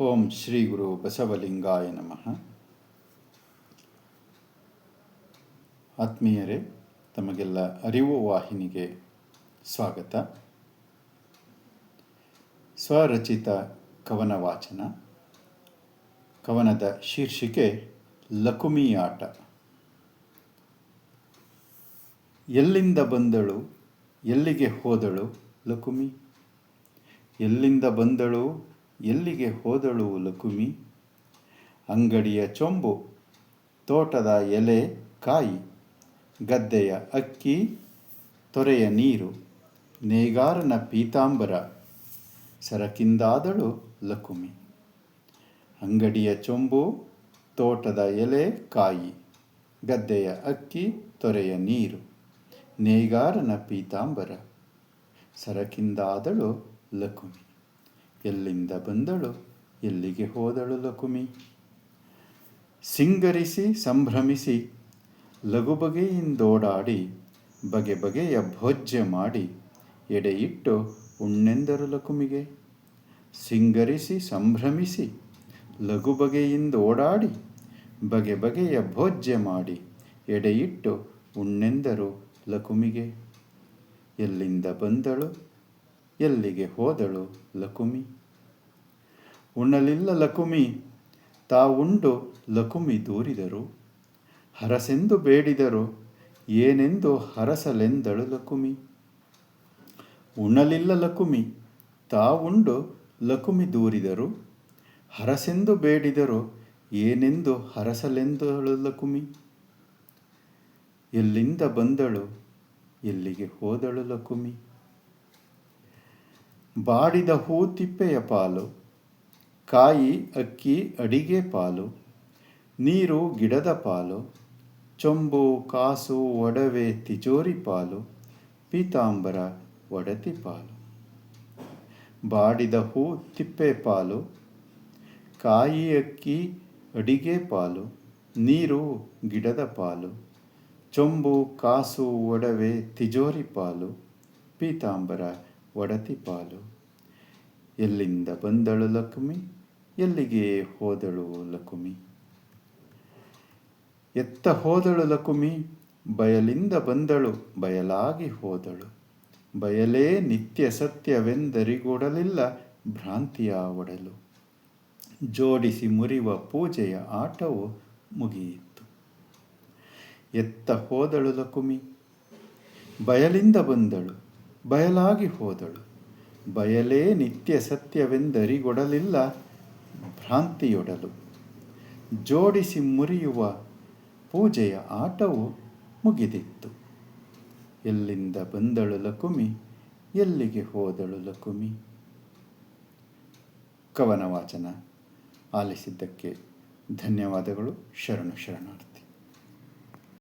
ಓಂ ಶ್ರೀ ಗುರು ಬಸವಲಿಂಗಾಯ ನಮಃ. ಆತ್ಮೀಯರೇ, ತಮಗೆಲ್ಲ ಅರಿವು ವಾಹಿನಿಗೆ ಸ್ವಾಗತ. ಸ್ವರಚಿತ ಕವನ ವಾಚನ ಕವನದ ಶೀರ್ಷಿಕೆ ಲಕುಮಿ ಆಟ ಎಲ್ಲಿಂದ ಬಂದಳು, ಎಲ್ಲಿಗೆ ಹೋದಳು ಲಕುಮಿ? ಎಲ್ಲಿಂದ ಬಂದಳು ಎಲ್ಲಿಗೆ ಹೋದಳು ಲಕುಮಿ? ಅಂಗಡಿಯ ಚೊಂಬು, ತೋಟದ ಎಲೆ ಕಾಯಿ, ಗದ್ದೆಯ ಅಕ್ಕಿ, ತೊರೆಯ ನೀರು, ನೇಗಾರನ ಪೀತಾಂಬರ, ಸರಕಿಂದಾದಳು ಲಕುಮಿ. ಅಂಗಡಿಯ ಚೊಂಬು, ತೋಟದ ಎಲೆ ಕಾಯಿ, ಗದ್ದೆಯ ಅಕ್ಕಿ, ತೊರೆಯ ನೀರು, ನೇಗಾರನ ಪೀತಾಂಬರ, ಸರಕಿಂದಾದಳು ಲಕುಮಿ. ಎಲ್ಲಿಂದ ಬಂದಳು? ಎಲ್ಲಿಗೆ ಹೋದಳು ಲಕುಮಿ? ಸಿಂಗರಿಸಿ, ಸಂಭ್ರಮಿಸಿ ಲಘು ಬಗೆಯಿಂದೋಡಾಡಿ ಬಗೆ ಬಗೆಯ ಭೋಜ್ಯ ಮಾಡಿ, ಎಡೆಯಿಟ್ಟು ಉಣ್ಣೆಂದರು ಲಕುಮಿಗೆ. ಸಿಂಗರಿಸಿ, ಸಂಭ್ರಮಿಸಿ ಲಘು ಬಗೆಯಿಂದೋಡಾಡಿ ಬಗೆ ಬಗೆಯ ಭೋಜ್ಯ ಮಾಡಿ, ಎಡೆಯಿಟ್ಟು ಉಣ್ಣೆಂದರು ಲಕುಮಿಗೆ. ಎಲ್ಲಿಂದ ಬಂದಳು? ಎಲ್ಲಿಗೆ ಹೋದಳು ಲಕುಮಿ? ಉಣ್ಣಲಿಲ್ಲ ಲಕುಮಿ. ತಾವುಂಡು ಲಕುಮಿ ದೂರಿದರು. ಹರಸೆಂದು ಬೇಡಿದರು. ಏನೆಂದು ಹರಸಲೆಂದಳು ಲಕುಮಿ. ಉಣ್ಣಲಿಲ್ಲ ಲಕುಮಿ. ತಾವುಂಡು ಲಕುಮಿ ದೂರಿದರು. ಹರಸೆಂದು ಬೇಡಿದರು. ಏನೆಂದು ಹರಸಲೆಂದಳು ಲಕುಮಿ. ಎಲ್ಲಿಂದ ಬಂದಳು? ಎಲ್ಲಿಗೆ ಹೋದಳು ಲಕುಮಿ. ಬಾಡಿದ ಹೂ ತಿಪ್ಪೆಯ ಪಾಲು. ಕಾಯಿ, ಅಕ್ಕಿ, ಅಡಿಗೆ ಪಾಲು, ನೀರು, ಗಿಡದ ಪಾಲು, ಚೊಂಬು, ಕಾಸು, ಒಡವೆ, ತಿಜೋರಿ ಪಾಲು, ಪೀತಾಂಬರ, ಒಡತಿ ಪಾಲು. ಬಾಡಿದ ಹೂ, ತಿಪ್ಪೆ ಪಾಲು, ಕಾಯಿ, ಅಕ್ಕಿ, ಅಡಿಗೆ ಪಾಲು, ನೀರು, ಗಿಡದ ಪಾಲು, ಚೊಂಬು, ಕಾಸು, ಒಡವೆ, ತಿಜೋರಿ ಪಾಲು, ಪೀತಾಂಬರ, ಒಡತಿ ಪಾಲು. ಎಲ್ಲಿಂದ ಬಂದಳು ಲಕ್ಷ್ಮಿ? ಎಲ್ಲಿಗೆ ಹೋದಳು ಲಕುಮಿ? ಎತ್ತ ಹೋದಳು ಲಕುಮಿ? ಬಯಲಿಂದ ಬಂದಳು, ಬಯಲಾಗಿ ಹೋದಳು. ಬಯಲೇ ನಿತ್ಯ ಸತ್ಯವೆಂದರಿಗೂಡಲಿಲ್ಲ ಭ್ರಾಂತಿಯ ಒಡಲು ಜೋಡಿಸಿ ಮುರಿವ ಪೂಜೆಯ ಆಟವು ಮುಗಿಯಿತು. ಎತ್ತ ಹೋದಳು ಲಕುಮಿ? ಬಯಲಿಂದ ಬಂದಳು, ಬಯಲಾಗಿ ಹೋದಳು. ಬಯಲೇ ನಿತ್ಯ ಸತ್ಯವೆಂದರಿಗೊಡಲಿಲ್ಲ ಭ್ರಾಂತಿಯೊಡಲು. ಜೋಡಿಸಿ ಮುರಿಯುವ ಪೂಜೆಯ ಆಟವು ಮುಗಿದಿತ್ತು. ಎಲ್ಲಿಂದ ಬಂದಳು ಲಕುಮಿ, ಎಲ್ಲಿಗೆ ಹೋದಳು ಲಕುಮಿ? ಕವನ ವಾಚನ ಆಲಿಸಿದ್ದಕ್ಕೆ ಧನ್ಯವಾದಗಳು. ಶರಣು ಶರಣಾರ್ಥಿ.